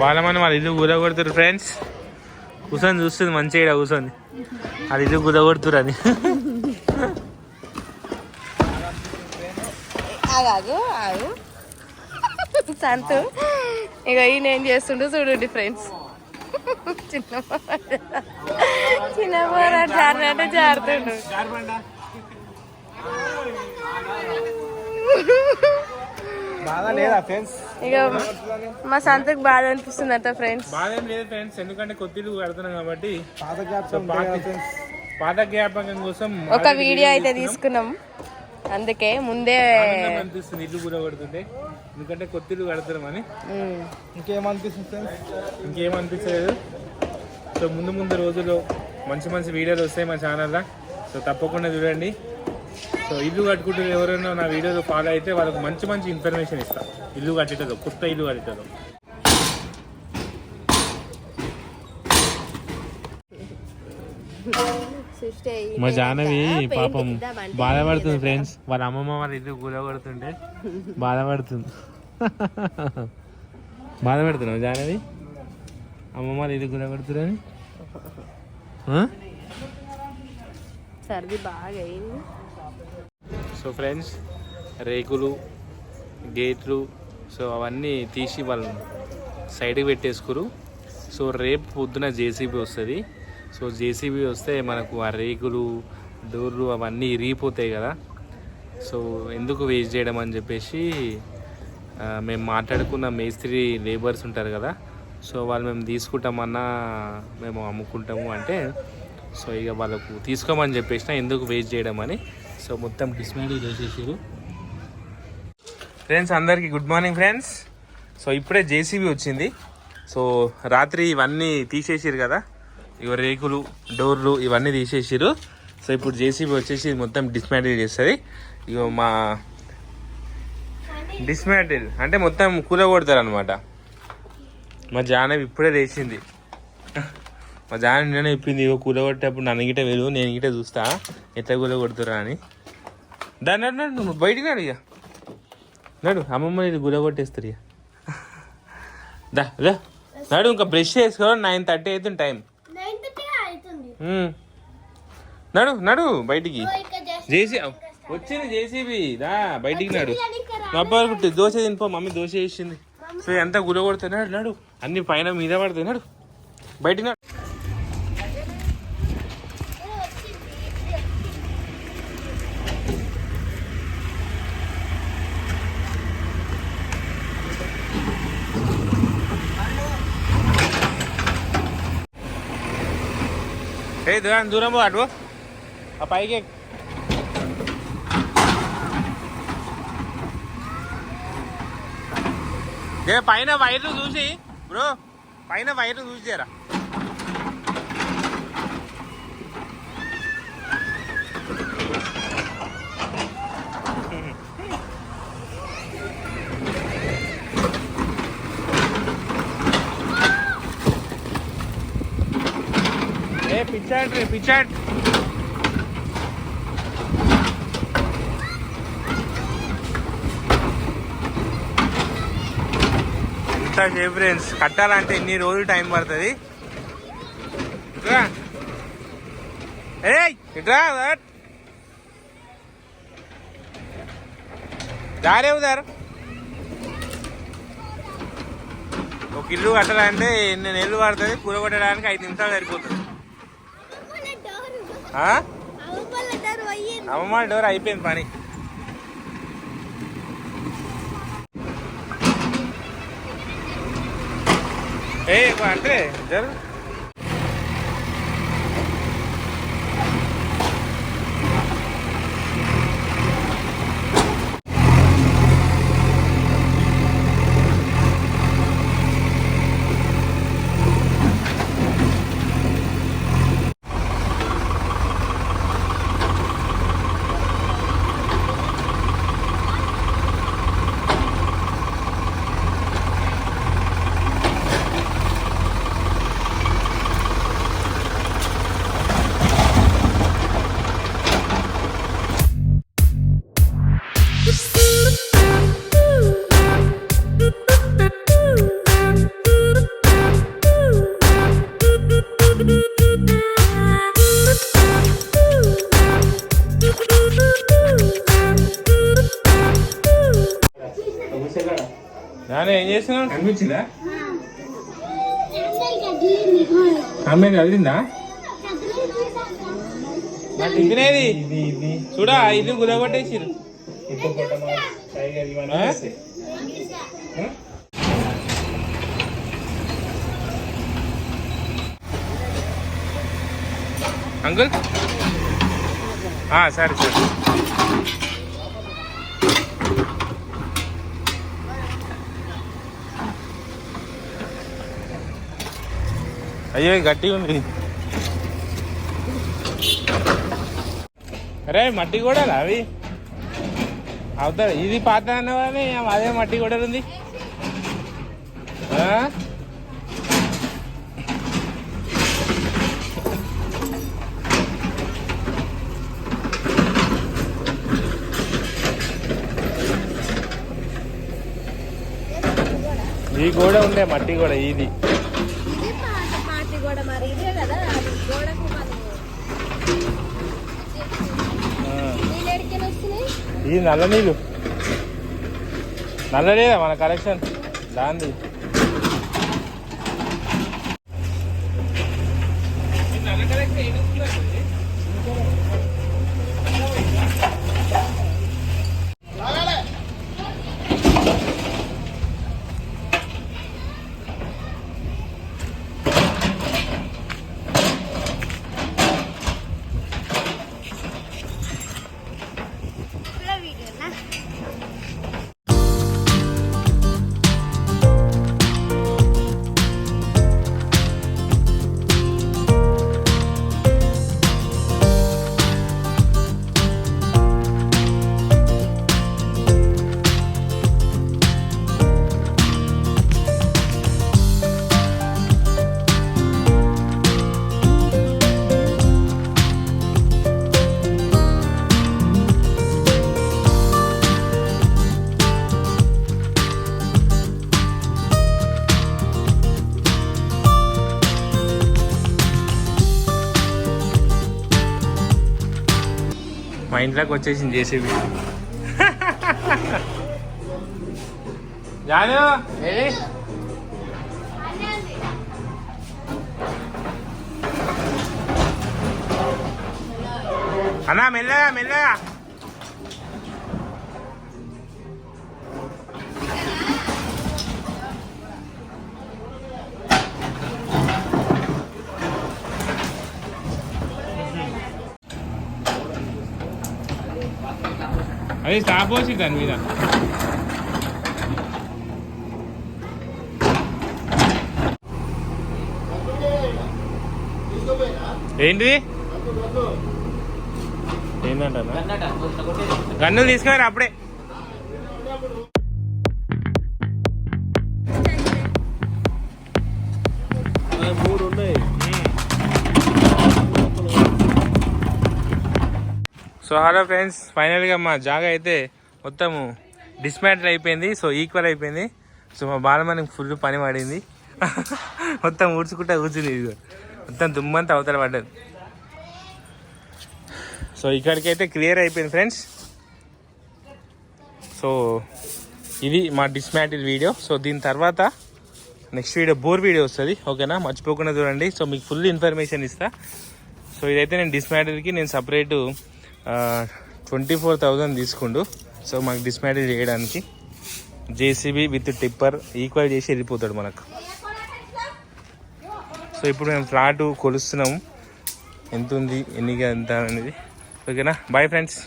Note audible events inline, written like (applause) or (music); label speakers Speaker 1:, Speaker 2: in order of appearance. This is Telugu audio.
Speaker 1: బాలమని వాళ్ళ ఇల్లు కూర కొడుతురు ఫ్రెండ్స్ కూర్చొని చూస్తుంది మంచిగా ఇక్కడ కూర్చొని అది ఇల్లు కూర కొడుతురు అని
Speaker 2: సంతు ఇక ఈయన ఏం చేస్తుండో చూడండి ఫ్రెండ్స్ చిన్న చిన్న జారినట్టు జారుతుండు. ఇక మా సంతకు బాధ అనిపిస్తుందట ఫ్రెండ్స్
Speaker 1: బాగా ఏం లేదు ఫ్రెండ్స్ ఎందుకంటే ఇల్లు కడుతున్నాం కాబట్టి.
Speaker 3: పాత జ్ఞాపకం
Speaker 1: పాత పాత జ్ఞాపకం కోసం
Speaker 2: ఒక వీడియో అయితే తీసుకున్నాం. అందుకే ముందే
Speaker 1: అనిపిస్తుంది ఇల్లు కూడా కొడుతుంటే. ఎందుకంటే కొత్త ఇల్లు కడుతున్నామని.
Speaker 2: ఉమ్,
Speaker 3: ఇంకేమనిపిస్తుంది ఫ్రెండ్స్
Speaker 1: ఇంకేం అనిపించలేదు సో ముందు ముందు రోజుల్లో మంచి మంచి వీడియోలు వస్తాయి మా ఛానల్లో సో తప్పకుండా చూడండి. సో ఇల్లు కట్టుకుంటే ఎవరైనా నా వీడియోలు ఫాలో అయితే వాళ్ళకి మంచి మంచి ఇన్ఫర్మేషన్ ఇస్తా. ఇల్లు కట్టేటదో కొత్త ఇల్లు కట్టేటదో. మా జానవి పాపం బాధపడుతుంది ఫ్రెండ్స్ వాళ్ళ అమ్మమ్మ వాళ్ళ ఇల్లు కూలగొడుతుంటే బాధపడుతుంది. (laughs) బాధపడుతున్నావు జానవి? అమ్మమ్మ వాళ్ళ ఇల్లు కూలగొడుతుందని?
Speaker 2: సర్ది బాగా అయింది.
Speaker 1: సో ఫ్రెండ్స్ రేకులు గేట్లు సో అవన్నీ తీసి వాళ్ళు సైడ్కి పెట్టేసుకురు. సో రేపు పొద్దున జేసీబీ వస్తుంది. సో జేసీబీ వస్తే మనకు ఆ రేకులు డోర్లు అవన్నీ ఇరిగిపోతాయి కదా. సో ఎందుకు వేస్ట్ చేయడం అని చెప్పేసి మేము మాట్లాడుకున్న మేస్త్రి లేబర్స్ ఉంటారు కదా. సో వాళ్ళు మేము తీసుకుంటామన్నా మేము అమ్ముకుంటాము అంటే సో ఇక వాళ్ళకు తీసుకోమని చెప్పేసిన ఎందుకు వేస్ట్ చేయడం అని సో మొత్తం డిస్మాండిల్ చేసేసారు ఫ్రెండ్స్ అందరికీ గుడ్ మార్నింగ్ ఫ్రెండ్స్ సో ఇప్పుడే జేసీబీ వచ్చింది. సో రాత్రి ఇవన్నీ తీసేసారు కదా. ఇవ రేకులు డోర్లు ఇవన్నీ తీసేసారు సో ఇప్పుడు జేసీబీ వచ్చేసి మొత్తం డిస్మాండిల్ చేస్తుంది. ఇగో మా డిస్మాంటిల్ అంటే మొత్తం కూలగొడతారు అనమాట మా జానవి ఇప్పుడే లేచింది. మా జానవి నిన్న చెప్పింది ఇక కూల కొట్టేటప్పుడు నన్ను గిట వెళ్ళు నేను గిట చూస్తా ఎట్లా కూల అని. దాన్ని నడు నడు నువ్వు బయటికి నడు ఇక. నడు అమ్మమ్మ ఇది గుల కొట్టేస్తారు ఇక. దా దా. నడు ఇంకా బ్రష్ చేసుకో నైన్ థర్టీ అవుతుంది టైం. నడు నడు బయటికి. జేసీ వచ్చింది జేసీబీ. దా బయటికి నడు. అబ్బాయి పుట్టి దోశ తినిపో మమ్మీ దోశ వేసింది సో ఎంత గుల కొడుతుంది? నడు నడు. అన్ని పైన మీద పడుతుంది నడు. బయటికి నడు ఏ దూరం దూరం పో అటు ఆ పైకి ఎక్కు. ఏ పైన వైర్లు చూసి బ్రో పైన వైర్లు చూసారా ఏ పిచ్చాడు రే పిచ్చాడు. ఎంత సేపు ఫ్రెండ్స్ కట్టాలంటే ఎన్ని రోజులు టైం పడుతుంది? ఇట్రా. ఏయ్ ఇట్రా దట్ దారే ఉదారు. ఒక ఇల్లు కట్టాలంటే ఎన్ని నెలలు పడుతుంది? కూర కొట్టడానికి ఐదు నిమిషాలు సరిపోతుంది. అమ్మమ్మ డోర్ అయిపోయింది పని. ఏ అంటే జరు. నాన్న ఏం చేస్తున్నావు కనిపించిందా అమ్మే కలిసిందా నా టిఫిన్ ఏది చూడా ఇల్లు గులగొట్టేసిరు ఆ? అంకుల్? ఆ, సరే సరే. అయ్యో గట్టి గట్టిగా ఉంది. అరే మట్టి కూడా అవి? అవుతారు ఇది పాత అన్నవాని అదే మట్టి కూడా ఉంది. ఆ? ఈ గోడ ఉండే మట్టి కూడా ఇది
Speaker 2: పాత పార్టీ కూడా మరి ఇదే కదా అది గోడకు మనం
Speaker 1: ఆ.
Speaker 2: నీళ్ళు ఎడికెళ్ళి వచ్చినాయి
Speaker 1: ఇది నల్ల నీళ్ళు నల్ల మన కలెక్షన్ దాంది. మా ఇంట్లోకి వచ్చేసింది జేసీబీ. జాను? అన్నా మెల్లగా మెల్లగా. అది వచ్చి దాని మీద. ఏంటిది? ఏంటంట గన్నులు తీసుకున్నారు అప్పుడే? సో హలో ఫ్రెండ్స్ ఫైనల్గా మా జాగా అయితే మొత్తము డిస్మాంటిల్ అయిపోయింది. సో ఈక్వల్ అయిపోయింది. సో మా బాలమనికి ఫుల్ పని పడింది. (laughs) మొత్తం ఊడ్చుకుంటా కూర్చుంది ఇది మొత్తం దుమ్మంతా అవతల పడ్డది. సో ఇక్కడికైతే క్లియర్ అయిపోయింది ఫ్రెండ్స్ సో ఇది మా డిస్మాంటిల్ వీడియో సో దీని తర్వాత నెక్స్ట్ వీడియో బోర్ వీడియో వస్తుంది. ఓకేనా మర్చిపోకుండా చూడండి. సో మీకు ఫుల్ ఇన్ఫర్మేషన్ ఇస్తా. సో ఇదైతే నేను డిస్మాటిల్కి నేను సపరేటు ట్వంటీ ఫోర్ థౌజండ్ తీసుకుండు. సో మాకు డిస్మాటిల్ చేయడానికి జేసీబీ విత్ టిప్పర్ ఈక్వల్ చేసి వెళ్ళిపోతాడు మనకు. సో ఇప్పుడు మేము ఫ్లాట్ కొలుస్తున్నాము ఎంత ఉంది ఎన్ని ఎంత అనేది. ఓకేనా బాయ్ ఫ్రెండ్స్